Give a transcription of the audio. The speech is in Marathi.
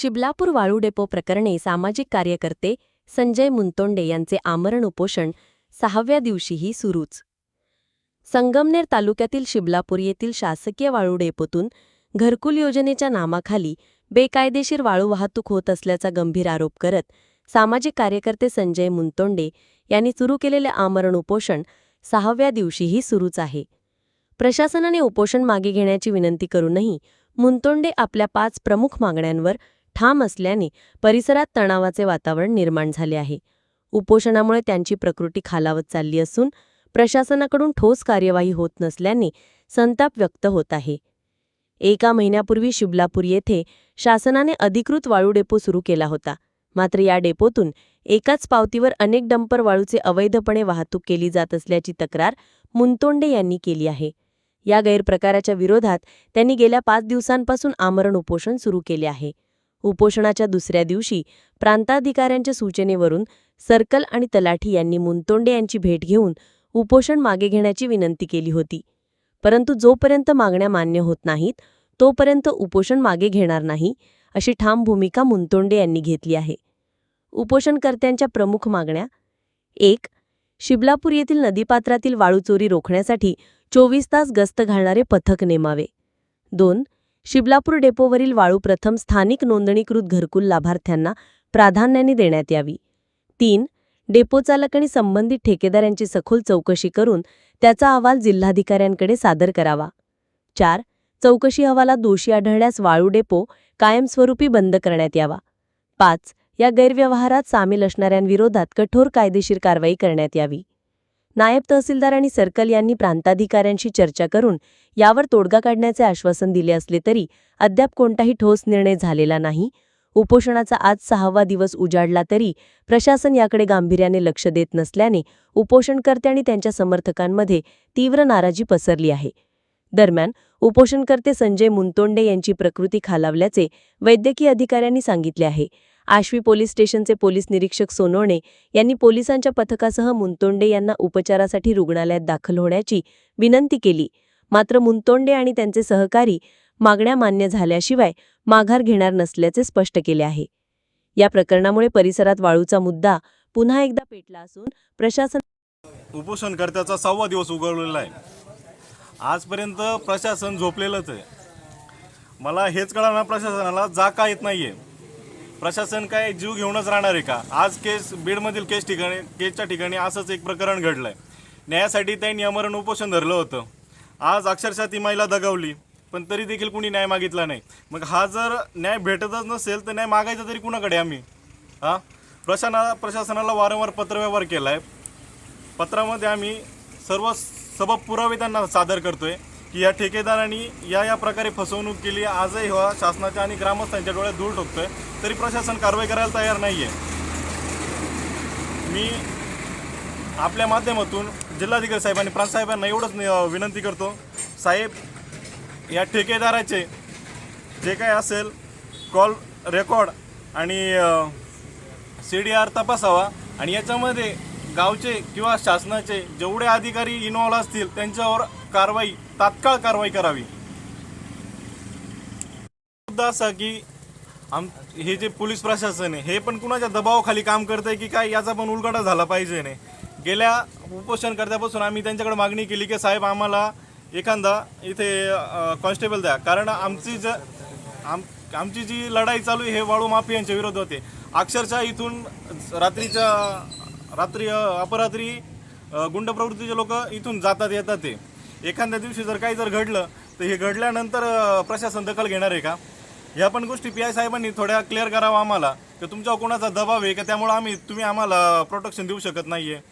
शिबलापूर वाळू डेपो प्रकरणे सामाजिक कार्यकर्ते संजय मुंतोंडे यांचे आमरण उपोषण सहाव्या दिवशीही सुरूच. संगमनेर तालुक्यातील शिबलापूर येथील शासकीय वाळू डेपोतून घरकुल योजनेच्या नामाखाली बेकायदेशीर वाळू वाहतूक होत असल्याचा गंभीर आरोप करत सामाजिक कार्यकर्ते संजय मुंतोंडे यांनी सुरू केलेले आमरण उपोषण सहाव्या दिवशीही सुरूच आहे. प्रशासनाने उपोषण मागे घेण्याची विनंती करूनही मुंतोंडे आपल्या पाच प्रमुख मागण्यांवर ठाम असल्याने परिसरात तणावाचे वातावरण निर्माण झाले आहे. उपोषणामुळे त्यांची प्रकृती खालावत चालली असून प्रशासनाकडून ठोस कार्यवाही होत नसल्याने संताप व्यक्त होत आहे. एका महिन्यापूर्वी शिबलापूर येथे शासनाने अधिकृत वाळू डेपो सुरू केला होता. मात्र या डेपोतून एकाच पावतीवर अनेक डंपर वाळूचे अवैधपणे वाहतूक केली जात असल्याची तक्रार मुंतोंडे यांनी केली आहे. या गैरप्रकाराच्या विरोधात त्यांनी गेल्या पाच दिवसांपासून आमरण उपोषण सुरू केले आहे. उपोषणाच्या दुसऱ्या दिवशी प्रांताधिकाऱ्यांच्या सूचनेवरून सर्कल आणि तलाठी यांनी मुंतोंडे यांची भेट घेऊन उपोषण मागे घेण्याची विनंती केली होती. परंतु जोपर्यंत मागण्या मान्य होत नाहीत तोपर्यंत उपोषण मागे घेणार नाही अशी ठाम भूमिका मुंतोंडे यांनी घेतली आहे. उपोषणकर्त्यांच्या प्रमुख मागण्या एक शिबलापूर येथील नदीपात्रातील वाळूचोरी रोखण्यासाठी चोवीस तास गस्त घालणारे पथक नेमावे. दोन शिबलापूर डेपोवरील वाळू प्रथम स्थानिक नोंदणीकृत घरकुल लाभार्थ्यांना प्राधान्याने देण्यात यावी. तीन डेपो चालक आणि संबंधित ठेकेदार यांची सखोल चौकशी करून त्याचा अहवाल जिल्हाधिकाऱ्यांकडे सादर करावा. चार चौकशी अहवालात दोषी आढळल्यास वाळू डेपो कायमस्वरूपी बंद करण्यात यावा. पाच या गैरव्यवहारात सामील असणाऱ्यांविरोधात कठोर कायदेशीर कारवाई करण्यात यावी. नायब तहसीलदार आणि सर्कल यांनी प्रांताधिकाऱ्यांशी चर्चा करून यावर तोडगा काढण्याचे आश्वासन दिले असले तरी अद्याप कोणताही ठोस निर्णय झालेला नाही. उपोषणाचा आज सहावा दिवस उजाडला तरी प्रशासन याकडे गांभीर्याने लक्ष देत नसल्याने उपोषणकर्ते आणि त्यांच्या समर्थकांमध्ये तीव्र नाराजी पसरली आहे. दरम्यान उपोषणकर्ते संजय मुंतोंडे यांची प्रकृती खालावल्याचे वैद्यकीय अधिकाऱ्यांनी सांगितले आहे. आश्वी पोलीस स्टेशनचे पोलीस निरीक्षक सोनवणे यांनी पोलिसांच्या पथकासह मुंतोंडे यांना उपचारासाठी रुग्णालयात दाखल होण्याची विनंती केली. मात्र मुंतोंडे आणि त्यांचे सहकारी मागण्या मान्य झाल्याशिवाय माघार घेणार नसल्याचे स्पष्ट केले आहे. या प्रकरणामुळे परिसरात वाळूचा मुद्दा पुन्हा एकदा पेटला असून प्रशासन उपोषणकर्त्याचा सहावा दिवस उघडलेला आहे. आजपर्यंत प्रशासन झोपलेलंच आहे. मला हेच कळलं प्रशासनाला जा का येत नाहीये. प्रशासन काय जीव घेऊनच राहणार आहे का? आज केस बीडमधील केस ठिकाणी केसच्या ठिकाणी असंच एक प्रकरण घडलंय. न्यायासाठी त्यांनी अमरण उपोषण धरलं होतं. आज अक्षरशः ती महिला दगावली पण तरी देखील कुणी न्याय मागितला नाही. मग हा जर न्याय भेटतच नसेल तर न्याय मागायचा तरी कुणाकडे आम्ही? हां? प्रशासना प्रशासनाला वारंवार पत्रव्यवहार केला आहे पत्रामध्ये आम्ही सर्व सबब पुरावे त्यांना सादर करतोय. की या ठेकेदारांनी या या प्रकारे फसवणूक केली. आजही हा शासनाच्या आणि ग्रामस्थांच्या डोळ्यात धूळ ठोकतोय. तरी प्रशासन कारवाई करायला तयार नाही आहे मी आपल्या माध्यमातून जिल्हाधिकारी साहेबांनी प्रांत साहेबांना एवढंच विनंती करतो. साहेब या ठेकेदाराचे जे काय असेल कॉल रेकॉर्ड आणि सी डी आर तपासावा आणि याच्यामध्ये गावचे किंवा शासनाचे जेवढे अधिकारी इन्व्हॉल्व असतील त्यांच्यावर कारवाई तात्काळ कारवाई करावी. मुद्दा असा की आम हे जे पोलीस प्रशासन आहे हे पण कुणाच्या दबावाखाली काम करतंय की काय याचा पण उलगडा झाला पाहिजे नाही गेल्या उपोषणकर्त्यापासून आम्ही त्यांच्याकडे मागणी केली की साहेब आम्हाला एखादा इथे कॉन्स्टेबल द्या. कारण आमची ज आम आमची जी लढाई चालू आहे हे वाळू माफियांच्या विरोध होते अक्षरशः इथून रात्रीच्या रात्री अपरात्री गुंड प्रवृत्तीचे लोक इथून जातात येतात ते. एखाद्या दिवशी जर काही जर घडलं तर हे घडल्यानंतर प्रशासन दखल घेणार आहे का? ह्या पण गोष्टी पी आय साहेबांनी थोड्या क्लिअर करावं आम्हाला की तुमच्यावर कोणाचा दबाव आहे का? त्यामुळे आम्ही तुम्ही आम्हाला प्रोटेक्शन देऊ शकत नाही आहे